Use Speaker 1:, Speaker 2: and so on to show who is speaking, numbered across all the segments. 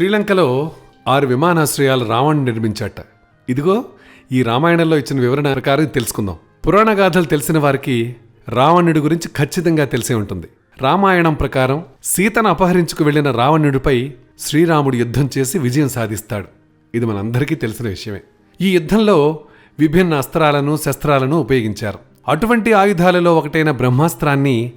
Speaker 1: శ్రీలంకలో ఆరు విమానాశ్రయాలు రావణ్ నిర్మించాట. ఇదిగో ఈ రామాయణంలో ఇచ్చిన వివరణ ప్రకారం తెలుసుకుందాం. పురాణ గాథలు తెలిసిన వారికి రావణుడి గురించి ఖచ్చితంగా తెలిసే ఉంటుంది. రామాయణం ప్రకారం సీతను అపహరించుకు వెళ్ళిన రావణుడిపై శ్రీరాముడు యుద్ధం చేసి విజయం సాధిస్తాడు. ఇది మనందరికీ తెలిసిన విషయమే. ఈ యుద్ధంలో విభిన్న అస్త్రాలను శస్త్రాలను ఉపయోగించారు. అటువంటి ఆయుధాలలో ఒకటైన బ్రహ్మాస్త్రాన్ని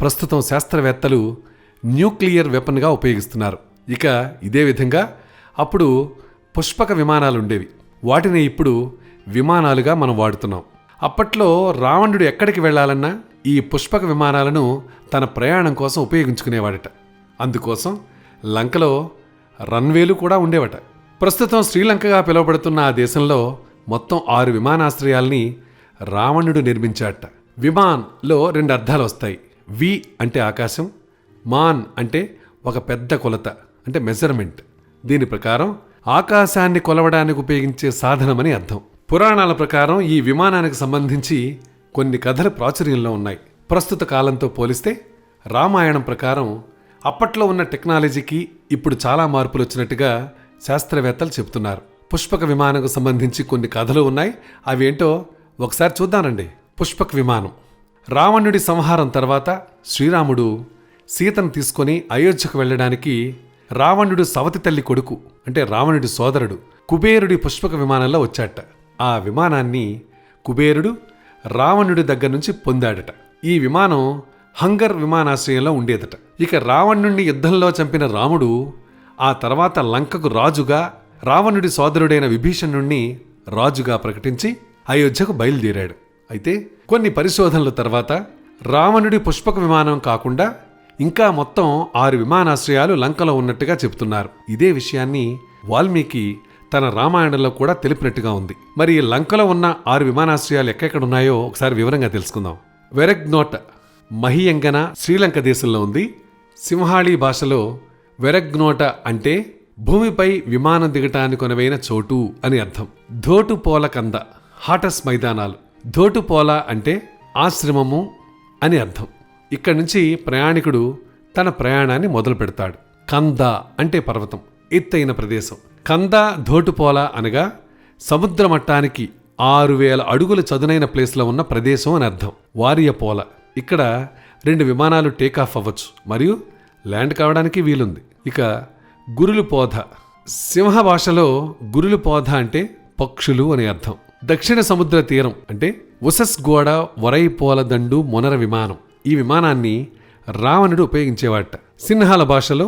Speaker 1: ప్రస్తుతం శాస్త్రవేత్తలు న్యూక్లియర్ వెపన్గా ఉపయోగిస్తున్నారు. ఇక ఇదే విధంగా అప్పుడు పుష్పక విమానాలు ఉండేవి వాటిని ఇప్పుడు విమానాలుగా మనం వాడుతున్నాం. అప్పట్లో రావణుడు ఎక్కడికి వెళ్ళాలన్నా ఈ పుష్పక విమానాలను తన ప్రయాణం కోసం ఉపయోగించుకునేవాడట. అందుకోసం లంకలో రన్వేలు కూడా ఉండేవట. ప్రస్తుతం శ్రీలంకగా పిలువబడుతున్న ఆ దేశంలో మొత్తం ఆరు విమానాశ్రయాల్ని రావణుడు నిర్మించాట విమాన్లో రెండు అర్థాలు వస్తాయి. వి అంటే ఆకాశం మాన్ అంటే ఒక పెద్ద కొలత. అంటే మెజర్మెంట్ దీని ప్రకారం ఆకాశాన్ని కొలవడానికి ఉపయోగించే సాధనమని అర్థం. పురాణాల ప్రకారం ఈ విమానానికి సంబంధించి కొన్ని కథలు ప్రాచుర్యంలో ఉన్నాయి. ప్రస్తుత కాలంతో పోలిస్తే రామాయణం ప్రకారం అప్పట్లో ఉన్న టెక్నాలజీకి ఇప్పుడు చాలా మార్పులు వచ్చినట్టుగా శాస్త్రవేత్తలు చెబుతున్నారు. పుష్పక విమానంకు సంబంధించి కొన్ని కథలు ఉన్నాయి. అవి ఏంటో ఒకసారి చూద్దానండి పుష్పక విమానం. రావణుడి సంహారం తర్వాత శ్రీరాముడు సీతను తీసుకొని అయోధ్యకు వెళ్ళడానికి రావణుడు సవతి తల్లి కొడుకు అంటే రావణుడి సోదరుడు కుబేరుడి పుష్పక విమానంలో వచ్చాట ఆ విమానాన్ని కుబేరుడు రావణుడి దగ్గర నుంచి పొందాడట. ఈ విమానం హంగర్ విమానాశ్రయంలో ఉండేదట. ఇక రావణుణ్ణి యుద్ధంలో చంపిన రాముడు ఆ తర్వాత లంకకు రాజుగా రావణుడి సోదరుడైన విభీషణుణ్ణి రాజుగా ప్రకటించి అయోధ్యకు బయలుదేరాడు. అయితే కొన్ని పరిశోధనల తర్వాత రావణుడి పుష్పక విమానం కాకుండా ఇంకా మొత్తం ఆరు విమానాశ్రయాలు లంకలో ఉన్నట్టుగా చెబుతున్నారు. ఇదే విషయాన్ని వాల్మీకి తన రామాయణంలో కూడా తెలిపినట్టుగా ఉంది. మరి లంకలో ఉన్న ఆరు విమానాశ్రయాలు ఎక్కడెక్కడున్నాయో ఒకసారి వివరంగా తెలుసుకుందాం. వెరగ్నోట మహియంగన శ్రీలంక దేశంలో ఉంది. సింహాళీ భాషలో వెరగ్నోట అంటే భూమిపై విమానం దిగటానికి కొనవైన చోటు అని అర్థం. ధోటుపోల కంద హాటస్ మైదానాలు. ధోటుపోల అంటే ఆశ్రమము అని అర్థం. ఇక్కడి నుంచి ప్రయాణికుడు తన ప్రయాణాన్ని మొదలు పెడతాడు కంద అంటే పర్వతం ఎత్తైన ప్రదేశం. కంద ధోటుపోల అనగా సముద్ర మట్టానికి ఆరు వేల అడుగుల చదునైన ప్లేస్లో ఉన్న ప్రదేశం అని అర్థం. వారియపోల. ఇక్కడ రెండు విమానాలు టేకాఫ్ అవ్వచ్చు. మరియు ల్యాండ్ కావడానికి వీలుంది. ఇక గురులు పోధ సింహ భాషలో గురులు పోధ అంటే పక్షులు అని అర్థం. దక్షిణ సముద్ర తీరం అంటే ఉసస్ గోడ వరైపోల దండు మొనర విమానం. ఈ విమానాన్ని రావణుడు ఉపయోగించేవాట. సిన్హాల భాషలో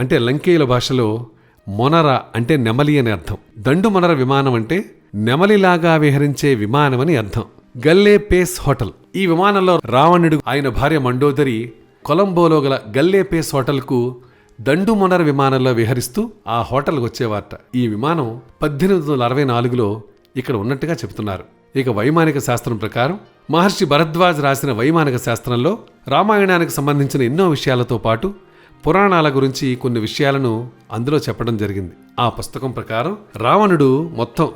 Speaker 1: అంటే లంకేయుల భాషలో మొనర అంటే నెమలి అని అర్థం. దండు మొనర విమానం అంటే నెమలిలాగా విహరించే విమానం అని అర్థం. Galle face hotel. ఈ విమానంలో రావణుడు ఆయన భార్య మండోదరి కొలంబోలో గల గల్లే పేస్ హోటల్కు దండు మొనర విమానంలో విహరిస్తూ ఆ హోటల్కి వచ్చేవారట ఈ విమానం పద్దెనిమిది వందల అరవై నాలుగులో ఇక్కడ ఉన్నట్టుగా చెబుతున్నారు. ఇక వైమానిక శాస్త్రం ప్రకారం మహర్షి భరద్వాజ్ రాసిన వైమానిక శాస్త్రంలో రామాయణానికి సంబంధించిన ఎన్నో విషయాలతో పాటు పురాణాల గురించి కొన్ని విషయాలను అందులో చెప్పడం జరిగింది. ఆ పుస్తకం ప్రకారం రావణుడు మొత్తం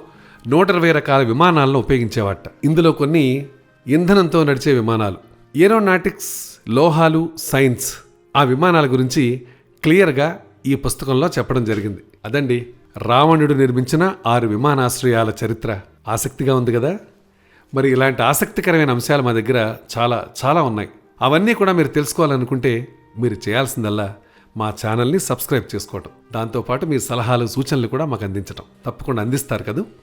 Speaker 1: నూట ఇరవై రకాల విమానాలను ఉపయోగించేవాట. ఇందులో కొన్ని ఇంధనంతో నడిచే విమానాలు ఏరోనాటిక్స్ లోహాలు సైన్స్ ఆ విమానాల గురించి క్లియర్గా ఈ పుస్తకంలో చెప్పడం జరిగింది. అదండి రావణుడు నిర్మించిన ఆరు విమానాశ్రయాల చరిత్ర ఆసక్తిగా ఉంది కదా? మరి ఇలాంటి ఆసక్తికరమైన అంశాలు మా దగ్గర చాలా చాలా ఉన్నాయి. అవన్నీ కూడా మీరు తెలుసుకోవాలనుకుంటే మీరు చేయాల్సిందల్లా మా ఛానల్ని సబ్స్క్రైబ్ చేసుకోవటం. దాంతోపాటు మీ సలహాలు సూచనలు కూడా మాకు అందించటం. తప్పకుండా అందిస్తారు కదా?